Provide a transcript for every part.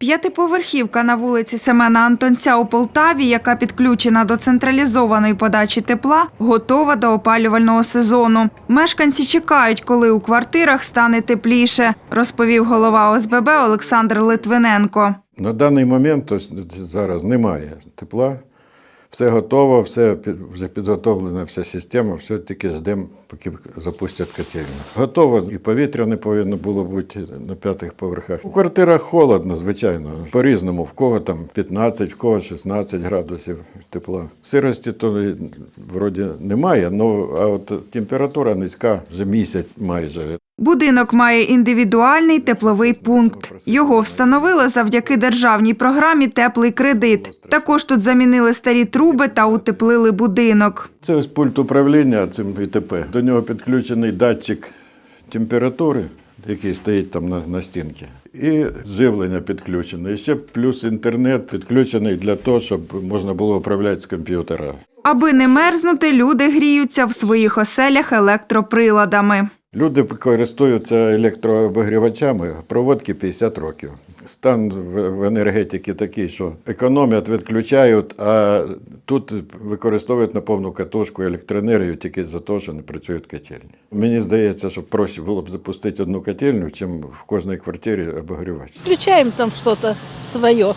П'ятиповерхівка на вулиці Семена Антонця у Полтаві, яка підключена до централізованої подачі тепла, готова до опалювального сезону. Мешканці чекають, коли у квартирах стане тепліше, розповів голова ОСББ Олександр Литвиненко. На даний момент зараз немає тепла. Все готово, все вже підготовлена вся система, все тільки ждемо, поки запустять котельню. Готово, і повітря не повинно було бути на п'ятих поверхах. У квартирах холодно, звичайно. По-різному. В кого там 15, в кого 16 градусів тепла. Сирості то вроді немає, ну, а от температура низька вже місяць майже. Будинок має індивідуальний тепловий пункт. Його встановили завдяки державній програмі Теплий кредит. Також тут замінили старі труби та утеплили будинок. Це ось пульт управління цим ІТП. До нього підключений датчик температури, який стоїть там на, на стінці. І живлення підключене. І ще плюс інтернет підключений для того, щоб можна було управляти з комп'ютера. Аби не мерзнути, люди гріються в своїх оселях електроприладами. Люди користуються електрообігрівачами, проводки 50 років. Стан в енергетиці такий, що економлять, відключають, а тут використовують на повну катушку електроенергію тільки за те, що не працюють котельні. Мені здається, що проще було б запустити одну котельню, чим в кожній квартирі обігрівач. Включаем там что-то свое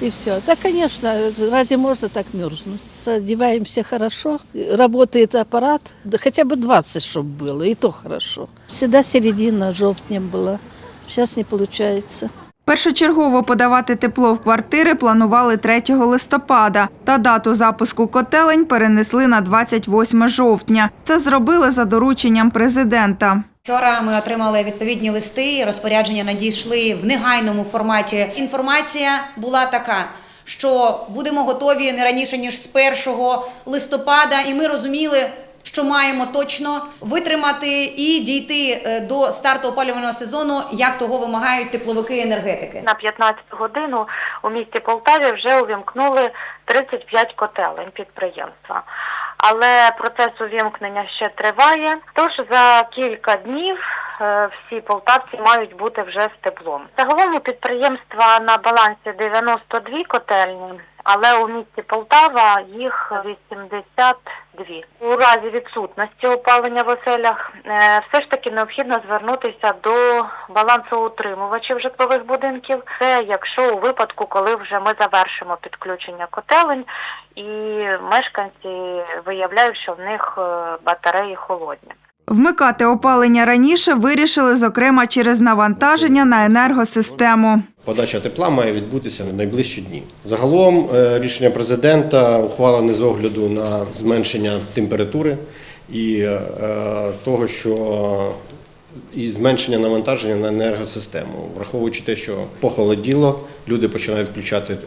И все. Да, конечно, разве можно так мерзнуть? Одеваемся хорошо, работает аппарат, да хотя бы 20, чтобы было, и то хорошо. Всегда середина жовтнем была. Сейчас не получается. Першочергово подавати тепло в квартири планували 3 листопада, та дату запуску котелень перенесли на 28 жовтня. Це зробили за дорученням президента. Вчора ми отримали відповідні листи. Розпорядження надійшли в негайному форматі. Інформація була така, що будемо готові не раніше ніж з 1 листопада, і ми розуміли. Що маємо точно витримати і дійти е, до старту опалювального сезону, як того вимагають тепловики енергетики. На 15 годину у місті Полтаві вже увімкнули 35 котелень підприємства. Але процес увімкнення ще триває. Тож за кілька днів е, всі полтавці мають бути вже з теплом. Загалом у підприємства на балансі 92 котельні, але у місті Полтава їх 82. У разі відсутності опалення в оселях е, все ж таки необхідно звернутися до балансоутримувачів житлових будинків. Це якщо у випадку, коли вже ми завершимо підключення котелень і мешканці виявляють, що в них е, батареї холодні. Вмикати опалення раніше вирішили, зокрема, через навантаження на енергосистему. Подача тепла має відбутися в найближчі дні. Загалом е, рішення президента ухвалене з огляду на зменшення температури і е, того, що і зменшення навантаження на енергосистему, враховуючи те, що похолоділо, люди починають включати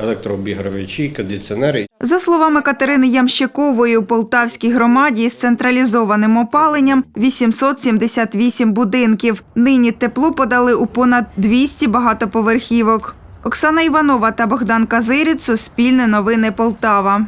електрообігрівачі, кондиціонери. За словами Катерини Ямщикової, у Полтавській громаді з централізованим опаленням 878 будинків. Нині тепло подали у понад 200 багатоповерхівок. Оксана Іванова та Богдан Казиріць, Суспільне новини Полтава.